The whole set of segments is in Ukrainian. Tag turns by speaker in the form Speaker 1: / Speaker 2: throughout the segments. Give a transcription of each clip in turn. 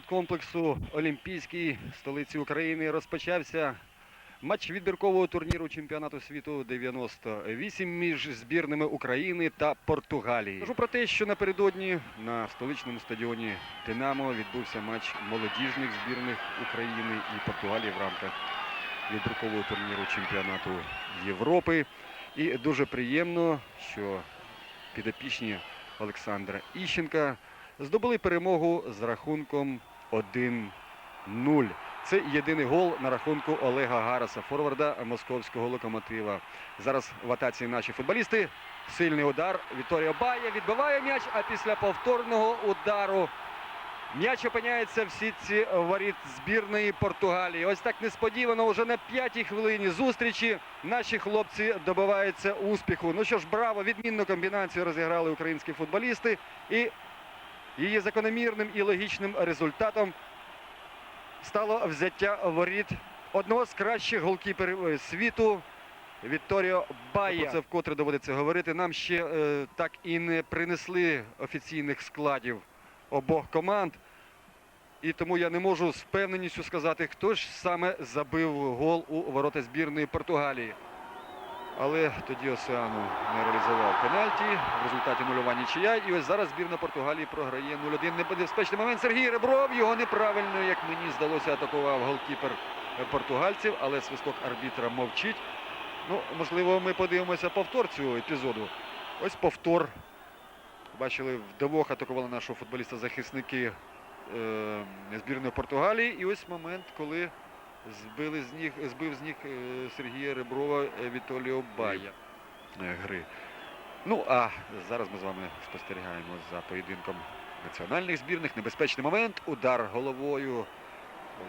Speaker 1: комплексу Олімпійській столиці України розпочався матч відбіркового турніру чемпіонату світу 98 між збірними України та Португалії. Кажу про те, що напередодні на столичному стадіоні Динамо відбувся матч молодіжних збірних України і Португалії в рамках відбіркового турніру чемпіонату Європи. І дуже приємно, що підопічні Олександра Іщенка здобули перемогу з рахунком 1-0. Це єдиний гол на рахунку Олега Гараса, форварда московського локомотива. Зараз в атаці наші футболісти. Сильний удар. Віторіо Бая відбиває м'яч, а після повторного удару м'яч опиняється в сітці воріт збірної Португалії. Ось так несподівано, вже на п'ятій хвилині зустрічі наші хлопці добиваються успіху. Ну що ж, браво, відмінну комбінацію розіграли українські футболісти. І Її закономірним і логічним результатом стало взяття воріт одного з кращих голкіперів е, світу Вітторіо Бая. Це вкотре доводиться говорити. Нам ще е, так і не принесли офіційних складів обох команд. І тому я не можу з впевненістю сказати, хто ж саме забив гол у ворота збірної Португалії. Але тоді Осеану не реалізував пенальті. В результаті нульова нічия. І ось зараз збірна Португалії програє 0-1. Небезпечний момент. Сергій Ребров. Його неправильно, як мені здалося, атакував голкіпер португальців, але свисток арбітра мовчить. Ну, можливо, ми подивимося повтор цього епізоду. Ось повтор. Бачили, вдвох атакували нашого футболіста захисники е, збірної Португалії. І ось момент, коли збили з ніг, збив з ніг е, Сергія Реброва е, Вітоліо Бая е, гри. Ну а зараз ми з вами спостерігаємо за поєдинком національних збірних. Небезпечний момент. Удар головою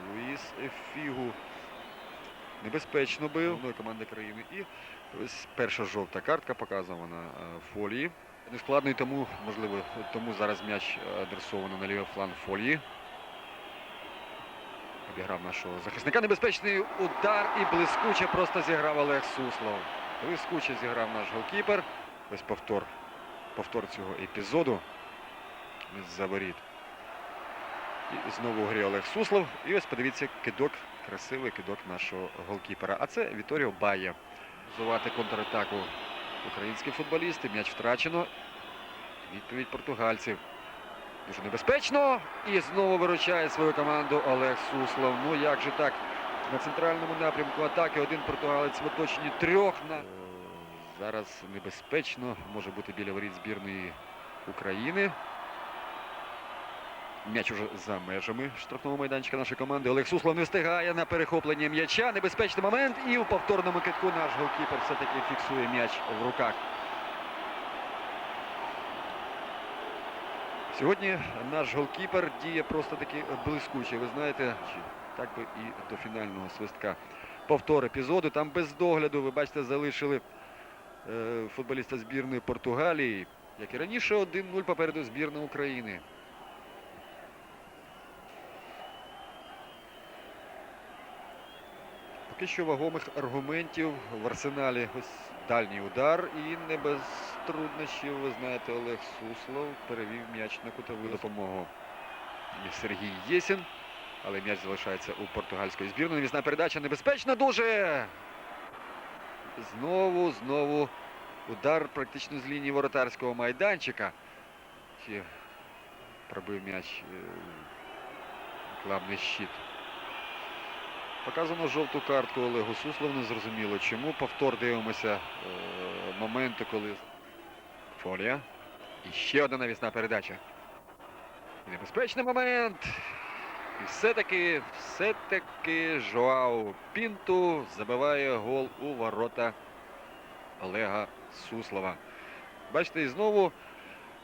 Speaker 1: Луїс Фігу. Небезпечно бив команди країни. І ось перша жовта картка показана на фолії. Нескладний тому, можливо, тому зараз м'яч адресовано на лівий фланг фолії. Обіграв нашого захисника. Небезпечний удар і блискуче просто зіграв Олег Суслов. Блискуче зіграв наш голкіпер. Ось повтор, повтор цього епізоду з-за воріт. І знову в грі Олег Суслов. І ось подивіться кидок, красивий кидок нашого голкіпера. А це Віторіо Бая. Зувати контратаку українські футболісти. М'яч втрачено. Відповідь португальців. Дуже небезпечно. І знову виручає свою команду Олег Суслов. Ну як же так? На центральному напрямку атаки один португалець в оточенні трьох. На... Е, Зараз небезпечно. Може бути біля воріт збірної України. М'яч уже за межами штрафного майданчика нашої команди. Олег Суслов не встигає на перехоплення м'яча. Небезпечний момент. І в повторному китку наш голкіпер все-таки фіксує м'яч в руках. Сьогодні наш голкіпер діє просто таки блискуче. Ви знаєте, так би і до фінального свистка. Повтор епізоду. Там без догляду, ви бачите, залишили е, футболіста збірної Португалії. Як і раніше, 1-0 попереду збірна України. Поки що вагомих аргументів в арсеналі. Ось дальній удар і не без труднощів. Ви знаєте, Олег Суслов перевів м'яч на кутову допомогу. Сергій Єсін. Але м'яч залишається у португальської збірної. Навісна передача небезпечна дуже. Знову, знову удар практично з лінії воротарського майданчика. Чи пробив м'яч е, рекламний щит. Показано жовту картку Олегу Суслову. Не зрозуміло чому. Повтор дивимося е, моменти, коли фолія. І ще одна навісна передача. Небезпечний момент. І все-таки, все-таки Жоау Пінту забиває гол у ворота Олега Суслова. Бачите, і знову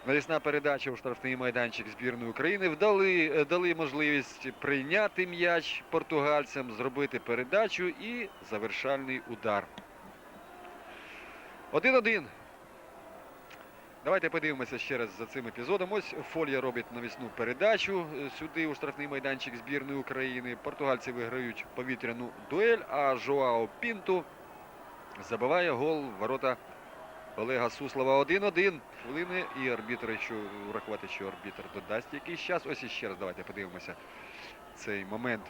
Speaker 1: навісна передача у штрафний майданчик збірної України. Вдали, е, дали можливість прийняти м'яч португальцям, зробити передачу і завершальний удар. 1-1. Давайте подивимося ще раз за цим епізодом. Ось Фолія робить навісну передачу е, сюди у штрафний майданчик збірної України. Португальці виграють повітряну дуель, а Жоао Пінту забиває гол ворота Олега Суслова 1-1. Хвилини і арбітр, якщо врахувати, що арбітр додасть якийсь час. Ось іще раз давайте подивимося цей момент.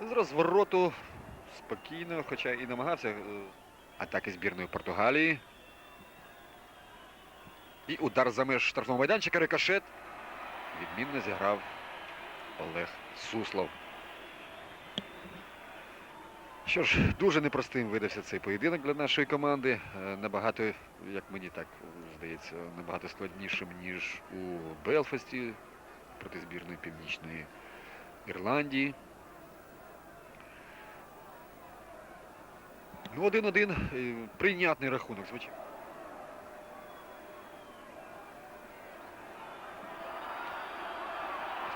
Speaker 1: З розвороту спокійно, хоча і намагався е, атаки збірної Португалії. І удар за меж штрафного майданчика. Рикошет. Відмінно зіграв Олег Суслов. Що ж, дуже непростим видався цей поєдинок для нашої команди. Е, Набагато, як мені так здається, набагато складнішим, ніж у Белфасті проти збірної Північної Ірландії. Ну, 1-1. е, Прийнятний рахунок, звичайно.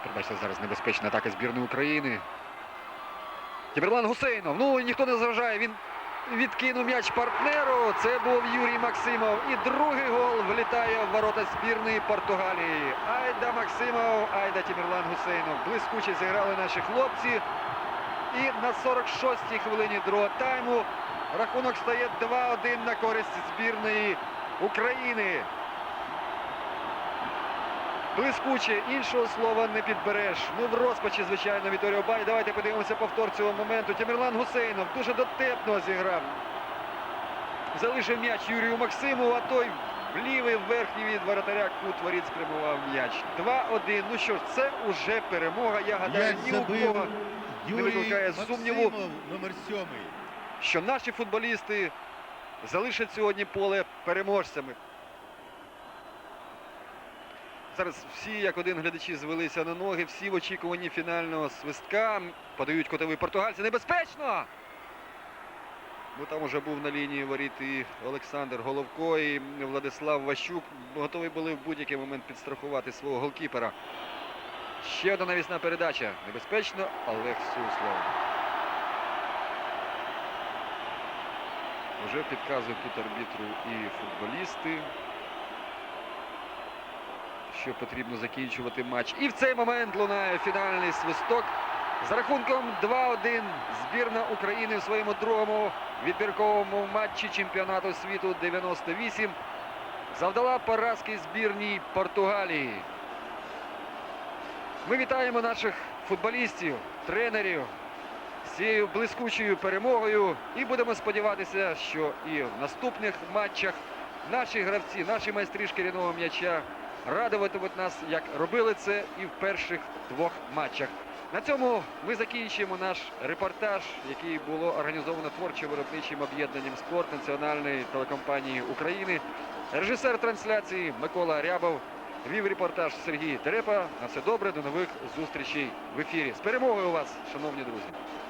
Speaker 1: Пробачте, зараз небезпечна атака збірної України. Тімерлан Гусейнов. Ну ніхто не заважає. Він відкинув м'яч партнеру. Це був Юрій Максимов. І другий гол влітає в ворота збірної Португалії. Айда Максимов, Айда Тімерлан Гусейнов. Блискуче зіграли наші хлопці. І на 46-й хвилині другого тайму рахунок стає 2-1 на користь збірної України. Блискуче, іншого слова не підбереш. Ну в розпачі, звичайно, Віторіо Бай. Давайте подивимося повтор цього моменту. Тімірлан Гусейнов дуже дотепно зіграв. Залишив м'яч Юрію Максимову, а той в лівий верхній від воротаря кут воріт спрямував м'яч. 2-1. Ну що ж, це уже перемога. Я гадаю, ні у кого, не викликає сумніву.
Speaker 2: Номер сьомий.
Speaker 1: що наші футболісти залишать сьогодні поле переможцями. Зараз всі, як один глядачі, звелися на ноги, всі в очікуванні фінального свистка. Подають котовий португальці. Небезпечно! Ну там уже був на лінії воріт і Олександр Головко, і Владислав Ващук. Готові були в будь-який момент підстрахувати свого голкіпера. Ще одна навісна передача. Небезпечно Олег Суслов. Вже підказують тут арбітру і футболісти, що потрібно закінчувати матч. І в цей момент лунає фінальний свисток. За рахунком 2-1 збірна України в своєму другому відбірковому матчі чемпіонату світу 98 завдала поразки збірній Португалії. Ми вітаємо наших футболістів, тренерів, з цією блискучою перемогою. І будемо сподіватися, що і в наступних матчах наші гравці, наші майстри шкіряного м'яча радуватимуть нас, як робили це і в перших двох матчах. На цьому ми закінчуємо наш репортаж, який було організовано творчо-виробничим об'єднанням спорт Національної телекомпанії України. Режисер трансляції Микола Рябов. Вів репортаж Сергій Терепа. На все добре, до нових зустрічей в ефірі. З перемогою у вас, шановні друзі!